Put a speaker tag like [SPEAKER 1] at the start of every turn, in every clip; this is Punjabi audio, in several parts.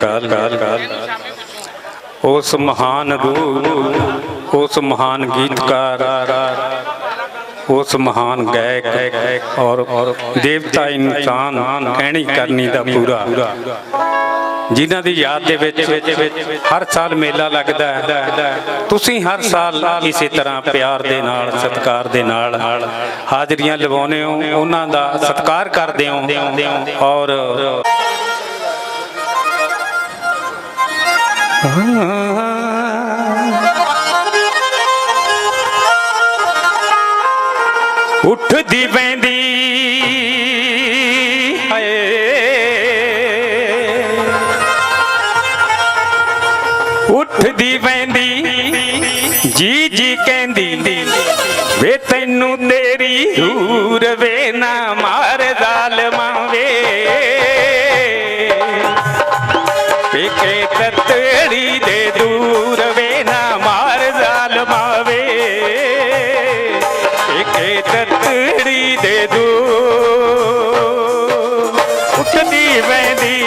[SPEAKER 1] ਕਾਲ ਉਸ ਮਹਾਨ ਰੂਪ ਉਸ ਮਹਾਨ ਗੀਤਕਾਰ, ਉਸ ਮਹਾਨ ਗਾਇਕ ਔਰ ਦੇਵਤਾ ਇਨਸਾਨ ਕਹਿਣੀ ਕਰਨੀ ਦਾ ਪੂਰਾ। ਜਿਨ੍ਹਾਂ ਦੀ ਯਾਦ ਦੇ ਵਿੱਚ ਹਰ ਸਾਲ ਮੇਲਾ ਲੱਗਦਾ ਹੈ। ਤੁਸੀਂ ਹਰ ਸਾਲ ਇਸੇ ਤਰ੍ਹਾਂ ਪਿਆਰ ਦੇ ਨਾਲ, ਸਤਿਕਾਰ ਦੇ ਨਾਲ ਹਾਜ਼ਰੀਆਂ ਲਵਾਉਂਦੇ ਹੋ। ਉਹਨਾਂ ਦਾ ਸਤਿਕਾਰ ਕਰਦੇ ਹੋ ਔਰ ਉੱਠਦੀ ਪੈਂਦੀ। ਹਾਏ। ਉੱਠਦੀ ਪੈਂਦੀ। ਜੀ ਜੀ ਕਹਿੰਦੀ, ਵੇ ਤੈਨੂੰ ਤੇਰੀ ਹੂਰ ਵੇ ਨਾ ਮਾਰ। ਤਤੜੀ ਦੇ ਦੂਰ ਵੇ ਨਾ ਮਾਰ ਜ਼ਾਲਮਾਂ ਵੇ ਪੇਕੇ ਤਤੜੀ ਦੇ ਦੂਰ ਉੱਠਦੀ ਵੈਂਦੀ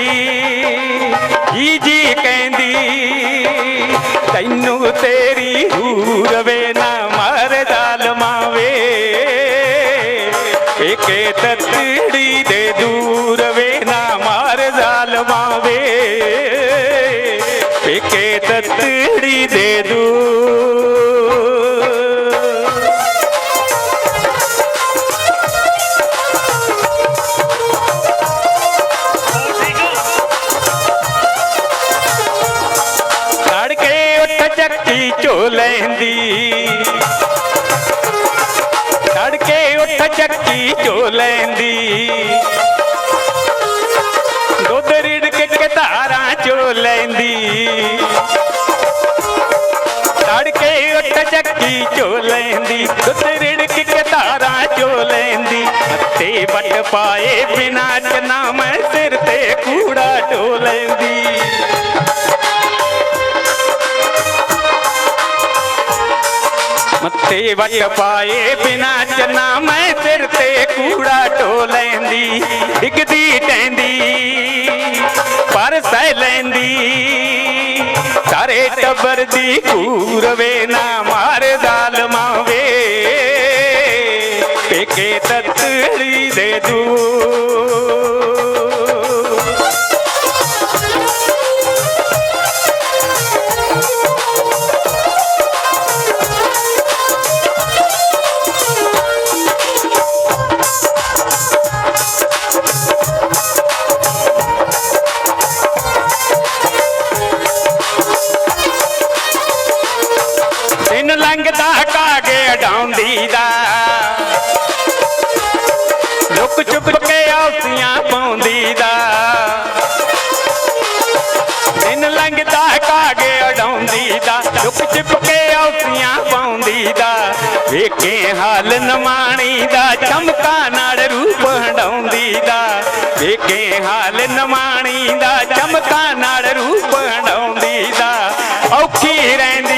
[SPEAKER 1] ਜੀ ਜੀ ਕਹਿੰਦੀ, ਤੈਨੂੰ ਤੇਰੀ ਹੂਰ ਵੇ ਨਾ ਮਾਰ ਜ਼ਾਲਮਾਂ ਵੇ ਪੇਕੇ ਤਤੜੀ ਦੇ ਦੂਰ ਚੱਕੀ ਝੋ ਲੈਂਦੀ। ਲੜ ਉੱਠ ਚੱਕੀ ਝੋ ਲੈਂਦੀ। ਦੁੱਧ ਰਿੜ ਕੇ ਧਾਰਾਂ ਚੋ ਲੈਂਦੀ। ਲੜ ਉੱਠ ਚੱਕੀ ਝੋ ਲੈਂਦੀ। ਦੁੱਧ ਰਿੜ ਕੇ ਧਾਰਾਂ ਚੋ ਲੈਂਦੀ। ਹੱਥੇ ਵੱਟ ਪਾਏ ਬਿਨਾ ਚਨਾ ਮੈਂ ਸਿਰ ਤੇ ਕੂੜਾ ਢੋ ਲੈਂਦੀ। ਮੱਥੇ ਵੱਟ ਪਾਏ ਬਿਨਾ ਚੰਨਾ ਮੈਂ ਸਿਰ ਤੇ ਕੂੜਾ ਢੋ ਲੈਂਦੀ, ਡਿੱਗਦੀ ਟੈਂਦੀ ਪਰ ਸਹਿ ਲੈਂਦੀ। ਸਾਰੇ ਟੱਬਰ ਦੀ ਕੂਰਵੇ ਨਾ ਮਾਰ ਲੰਘਦਾ ਕਾਗੇ ਡਾਉਂਦੀ ਦਾ। ਲੁਕ ਚੁੱਕ ਕੇ ਆਉਸੀਆਂ ਪਾਉਂਦੀ ਦਾ। ਦਿਨ ਲੰਘਦਾ ਕਾਗੇ ਅਡਾਉਂਦੀ ਦਾ। ਲੁਕ ਚੁੱਕ ਕੇ ਆਉਸੀਆਂ ਪਾਉਂਦੀ ਦਾ। ਵੇਖੇ ਹਾਲ ਨਮਾਣੀ ਦਾ। ਚਮਕਾ ਨਾਲ ਰੂਪ ਹੰਡਾਉਂਦੀ ਦਾ। ਵੇਖੇ ਹਾਲ ਨਮਾਣੀ ਦਾ। ਚਮਕਾ ਨਾਲ ਰੂਪ ਹੰਡਾਉਂਦੀ ਦਾ। ਔਖੀ ਰਹਿੰਦੀ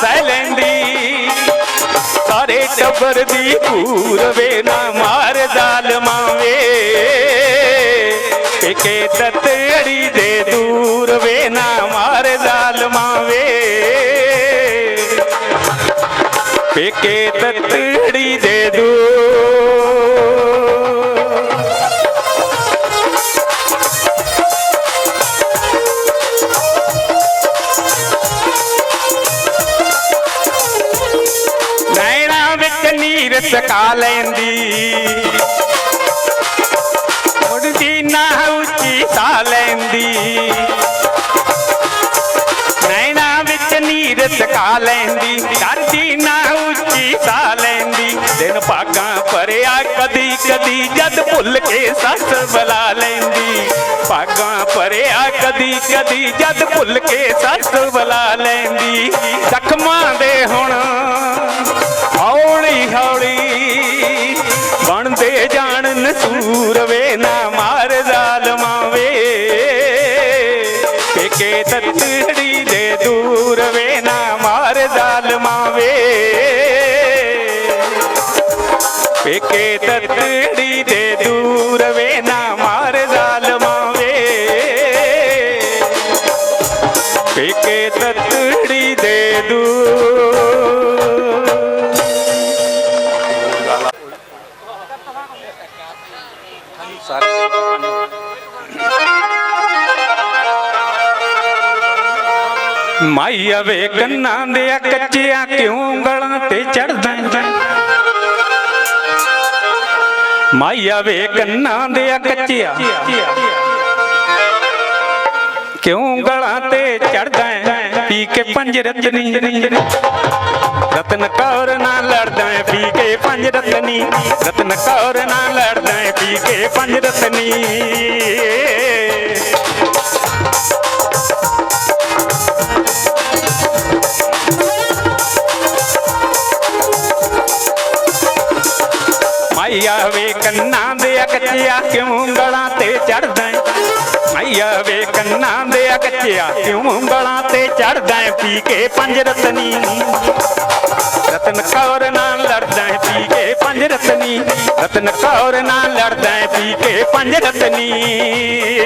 [SPEAKER 1] ਸਹਿ ਲੈਂਦੀ ਸਾਰੇ ਟੱਬਰ ਦੀ ਭੂਰ ਵੇ ਨਾ ਮਾਰ ਜ਼ਾਲਮਾਂ ਵੇ। ਪੇਕੇ ਤਤੜੀ ਦੇ ਦੂਰ ਵੇ ਨਾ ਮਾਰ ਜ਼ਾਲਮਾਂ ਵੇ। ਪੇਕੇ ਤਤੜੀ ਦੇ ਦੂਰ ਨੈਣਾ ਵਿੱਚ ਨੀਰ ਸਕਾ ਲੈਂਦੀ। ਮੁੜਦੀ ਨਾ ਉੱਚੀ ਸਾ ਲੈਂਦੀ। ਨੈਣਾ ਵਿੱਚ ਨੀਰ ਸਕਾ ਲੈਂਦੀ ਡਰਦੀ ਨਾ ਉੱਚੀ ਸਾ ਲੈਂਦੀ। ਦਿਨ ਭਾਗਾਂ ਭਰਿਆ ਕਦੀ ਕਦੀ, ਜਦ ਭੁੱਲ ਕੇ ਸੱਸ ਬੁਲਾ ਲੈਂਦੀ। ਭਾਗਾਂ ਭਰਿਆ ਕਦੀ ਕਦੀ, ਜਦ ਭੁੱਲ ਕੇ ਸੱਸ ਬੁਲਾ ਲੈਂਦੀ। ਜ਼ਖਮਾਂ ਦੇ ਹੁਣ ਹੌਲੀ ਹੌਲੀ ਬਣਦੇ ਜਾਣ ਨਸੂਰ ਵੇ, ਨਾ ਮਾਰ ਜ਼ਾਲਮਾਂ ਵੇ। ਪੇਕੇ ਤਤੜੀ ਦੇ ਦੂਰ ਵੇ, ਨਾ ਮਾਰ ਜ਼ਾਲਮਾਂ ਵੇ। ਪੇਕੇ ਤਤੜੀ ਮਾਈ ਆਵੇ ਕੰਨਾਂ ਦੇ ਆ ਕੱਚਿਆਂ ਕਿਉਂ ਉਂਗਲਾਂ ਤੇ ਚੜਦਾ ਮਾਈ ਆਵੇ ਕੰਨਾਂ ਦੇ ਕੱਚਿਆਂ ਕਿਉਂ ਗਲਾਂ ਤੇ ਚੜਦਾ ਪੀ ਕੇ ਪੰਜ ਰਤਨੀ। ਰਤਨ ਕੌਰ ਨਾਲ ਲੜਦਾ ਪੀ ਕੇ ਪੰਜ ਰਤਨੀ। ਰਤਨ ਕੌਰ ਨਾਲ ਲੜਦਾ ਪੀ ਕੇ ਪੰਜ ਰਤਨੀ। ਮਾਈਆ ਵੇ ਕੰਨਾਂ ਦੇ ਕੱਚਿਆ ਕਿਉਂ ਗਲਾਂ ਤੇ ਚੜਦਾ ਮਾਈਆ ਵੇ ਕੰਨਾਂ ਦੇ ਕੱਚਿਆ ਕਿਉਂ ਗਲਾਂ ਤੇ ਚੜਦਾ ਪੀ ਕੇ ਪੰਜ ਰਤਨੀ। ਰਤਨ ਕੌਰ ਨਾਲ ਲੜਦਾ ਪੀ ਕੇ ਪੰਜ ਰਤਨੀ। ਰਤਨ ਕੌਰ ਨਾਲ ਲੜਦਾ ਪੀ ਕੇ ਪੰਜ ਰਤਨੀ।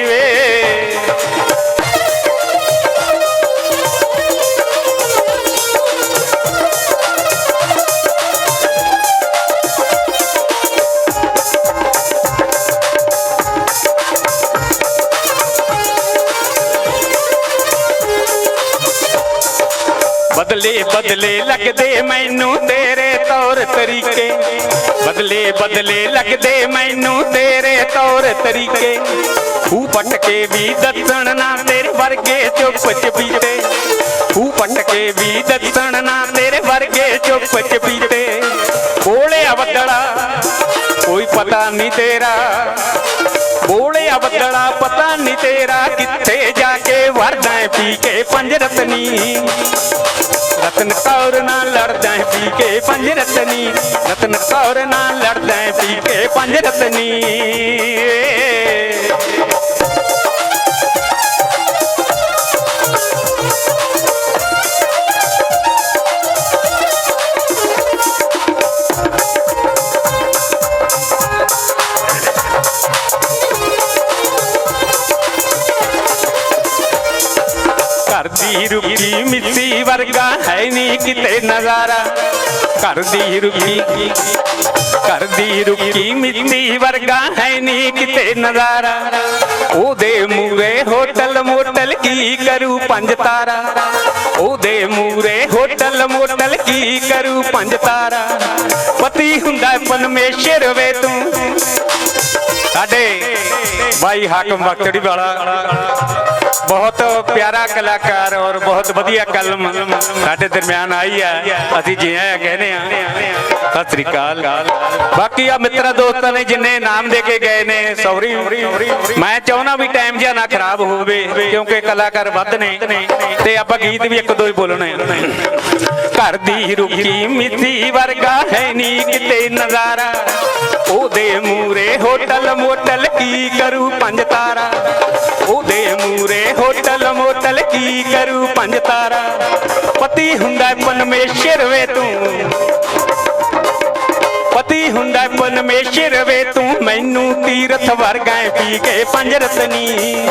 [SPEAKER 1] ਵੇ ਬਦਲੇ ਬਦਲੇ ਲੱਗਦੇ ਮੈਨੂੰ ਤੇਰੇ ਤੌਰ ਤਰੀਕੇ। ਬਦਲੇ ਬਦਲੇ ਲੱਗਦੇ ਮੈਨੂੰ ਤੇਰੇ ਤੌਰ ਤਰੀਕੇ। ਹੂ ਪਟਕੇ ਵੀ ਦੱਸਣ ਨਾ ਤੇਰੇ ਵਰਗੇ ਚੁੱਪ ਚਪੀਤੇ। ਹੂ ਪਟਕੇ ਵੀ ਦੱਸਣ ਨਾ ਤੇਰੇ ਵਰਗੇ ਚੁੱਪ ਚਪੀਤੇ। ਬੋਲਿਆ ਬੱਦਲਾ ਕੋਈ ਪਤਾ ਨਹੀਂ ਤੇਰਾ। ਬੋਲਿਆ ਬੱਦਲਾ ਪਤਾ ਨਹੀਂ ਤੇਰਾ ਕਿੱਥੇ ਜਾ ਕੇ ਵਰਦਾ ਪੀ ਕੇ ਪੰਜ ਰਤਨੀ। ਰਤਨ ਕੌਰ ਨਾਲ ਲੜਦਾ ਪੀ ਕੇ ਪੰਜ ਰਤਨੀ। ਰਤਨ ਕੌਰ ਨਾਲ ਲੜਦਾ ਪੀ ਕੇ ਪੰਜ ਰਤਨੀ। ਘਰ ਦੀ ਰੁਕੀ ਮਿੱਟੀ ਵਰਗਾ ਹੈ ਨਹੀਂ ਕਿਤੇ ਨਜ਼ਾਰਾ। ਘਰ ਦੀ ਰੁਕੀ ਘਰ ਦੀ ਰੁਕੀ ਮਿੱਟੀ ਵਰਗਾ ਹੈ ਨਹੀਂ ਕਿਤੇ ਨਜ਼ਾਰਾ। ਉਹਦੇ ਮੂਰੇ ਹੋਟਲ ਮੋਟਲ ਕੀ ਕਰੂ ਪੰਜ ਤਾਰਾ। ਉਹਦੇ ਮੂਰੇ ਹੋਟਲ ਮੋਟਲ ਕੀ ਕਰੂ ਪੰਜ ਤਾਰਾ। ਪਤੀ ਹੁੰਦਾ ਪਰਮੇਸ਼ਰ ਵੇ ਤੂੰ। ਸਾਡੇ ਬਾਈ ਹਾਕਮ ਬਖਤੜੀ ਵਾਲਾ। ਬਹੁਤ ਪਿਆਰਾ ਕਲਾਕਾਰ ਔਰ ਬਹੁਤ ਵਧੀਆ ਕਲਮ ਸਾਡੇ ਦਰਮਿਆਨ ਆਈ ਹੈ ਅਸੀਂ ਜੀ ਕਹਿੰਦੇ ਆ। ਸਤਿ ਸ੍ਰੀ ਅਕਾਲ। ਬਾਕੀ ਆ ਮਿੱਤਰਾਂ ਦੋਸਤਾਂ ਨੇ ਜਿੰਨੇ ਨਾਮ ਦੇ ਕੇ ਗਏ ਨੇ, ਸੌਰੀ। ਮੈਂ ਚਾਹੁੰਦਾ ਵੀ ਟਾਈਮ ਜਿਹਾ ਨਾ ਖਰਾਬ ਹੋਵੇ, ਕਿਉਂਕਿ ਕਲਾਕਾਰ ਵੱਧ ਨੇ ਤੇ ਆਪਾਂ ਗੀਤ ਵੀ ਇੱਕ ਦੋ ਹੀ ਬੋਲਣੇ ਘਰ ਦੀ ਰੁਕੀ ਮਿੱਠੀ ਵਰਗਾ ਹੈ ਨੀ ਕਿਤੇ ਨਜ਼ਾਰਾ। ਉਹਦੇ ਮੂਰੇ ਹੋਟਲ ਮੋਟਲ ਕੀ ਕਰੂ ਪੰਜ ਤਾਰਾ। ਉਹਦੇ ਮੂਰੇ ਹੋਟਲ ਮੋਟਲ ਕੀ ਕਰੂ ਪੰਜ ਤਾਰਾ? ਪਤੀ ਹੁੰਦਾ ਪਰਮੇਸ਼ਰ ਵੇ ਤੂੰ। ਪਤੀ ਹੁੰਦਾ ਪਰਮੇਸ਼ਰ ਵੇ ਤੂੰ। ਮੈਨੂੰ ਤੀਰਥ ਵਰਗਾ ਪੀ ਕੇ ਪੰਜ ਰਤਨੀ।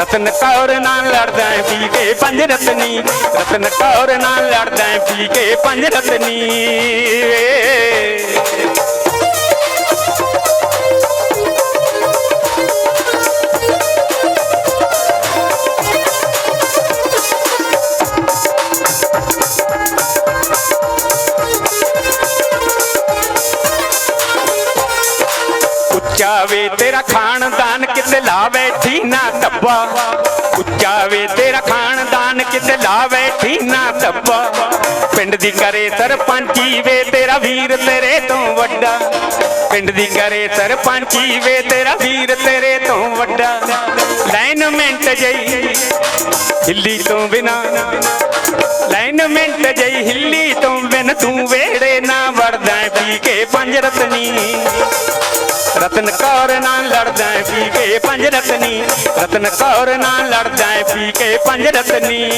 [SPEAKER 1] ਰਤਨ ਕੌਰ ਨਾਲ ਲੜਦਾ ਪੀ ਕੇ ਪੰਜ ਰਤਨੀ। ਰਤਨ ਕੌਰ ਨਾਲ ਲੜਦਾ ਪੀ ਕੇ ਪੰਜ ਰਤਨੀ। ਵੇ ਤੇਰਾ ਖਾਨਦਾਨ ਕਿਤੇ ਲਾਵੇ ਠੀਨਾ ਟੱਬਾ ਉੱਚਾ ਵੇ ਤੇਰਾ ਖਾਨਦਾਨ ਕਿਤੇ ਲਾਵੇ ਠੀਨਾ ਟੱਬਾ ਪਿੰਡ ਦੀ ਕਰੇ ਸਰਪੰਚੀ ਵੇ, ਤੇਰਾ ਵੀਰ ਤੇਰੇ ਤੋਂ ਵੱਡਾ। ਪਿੰਡ ਦੀ ਕਰੇ ਸਰਪੰਚੀ ਵੇ, ਤੇਰਾ ਵੀਰ ਤੇਰੇ ਤੋਂ ਵੱਡਾ। ਲਾਈਨ ਮਿੰਟ ਜਈ ਹਿੱਲੀ ਤੋਂ ਬਿਨਾ। ਲਾਈਨ ਮਿੰਟ ਜਈ ਹਿੱਲੀ ਤੋਂ ਬਿਨ ਤੂੰ ਵੇੜੇ ਨਾ ਵੜਦਾ ਪੀ ਕੇ ਪੰਜ ਰਤਨੀ। ਰਤਨ ਕੌਰ ਨਾਲ ਲੜਦਾ ਪੀ ਕੇ ਪੰਜ ਰਤਨੀ। ਰਤਨ ਕੌਰ ਨਾਲ ਲੜਦਾ ਪੀ ਕੇ ਪੰਜ ਰਤਨੀ।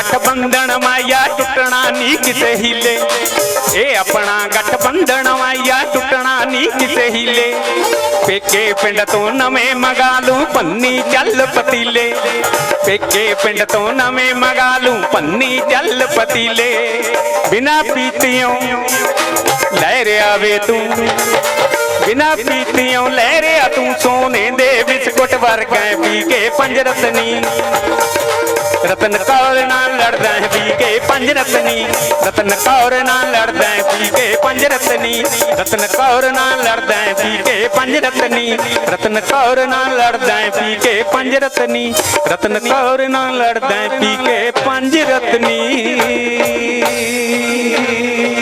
[SPEAKER 1] ਗਠਬੰਧਨ ਮਾਇਆ ਟੁੱਟਣਾ ਨਹੀਂ ਕਿਸੇ ਹੀਲੇ। ਇਹ ਆਪਣਾ ਗਠਬੰਧਨ ਮਾਇਆ ਟੁੱਟਣਾ ਨਹੀਂ ਕਿਸੇ ਹੀਲੇ। ਪੇਕੇ ਪਿੰਡ ਤੋਂ ਨਵੇਂ ਮੰਗਾ ਪੰਨੀ ਚੱਲ ਪਤੀਲੇ। ਪੇਕੇ ਪਿੰਡ ਤੋਂ ਨਵੇਂ ਮੰਗਾ ਪੰਨੀ ਚੱਲ ਪਤੀਲੇ। ਬਿਨਾ ਪੀਤਿਓਂ ਲੈ ਰਿਆ ਵੇ ਤੂੰ। ਬਿਨਾ ਪੀਤਿਓਂ ਲੈ ਰਿਆ ਤੂੰ ਸੋਨੇ ਦੇ ਬਿਸਕੁਟ ਵਰਗਾ ਪੀ ਕੇ ਪੰਜ ਰਤਨੀ। ਰਤਨ ਕੌਰ ਨਾਲ ਲੜਦਾ ਹੈ ਪੀ ਕੇ ਪੰਜ ਰਤਨੀ। ਰਤਨ ਕੌਰ ਨਾਲ ਲੜਦਾ ਹੈ ਪੀ ਕੇ ਪੰਜ ਰਤਨੀ। ਰਤਨ ਕੌਰ ਨਾਲ ਲੜਦਾ ਹੈ ਪੀ ਕੇ ਪੰਜ ਰਤਨੀ। ਰਤਨ ਕੌਰ ਨਾਲ ਲੜਦਾ ਹੈ ਪੀ ਕੇ ਪੰਜ ਰਤਨੀ। ਰਤਨ ਕੌਰ ਨਾਲ ਲੜਦਾ ਹੈ ਪੀ ਕੇ ਪੰਜ ਰਤਨੀ।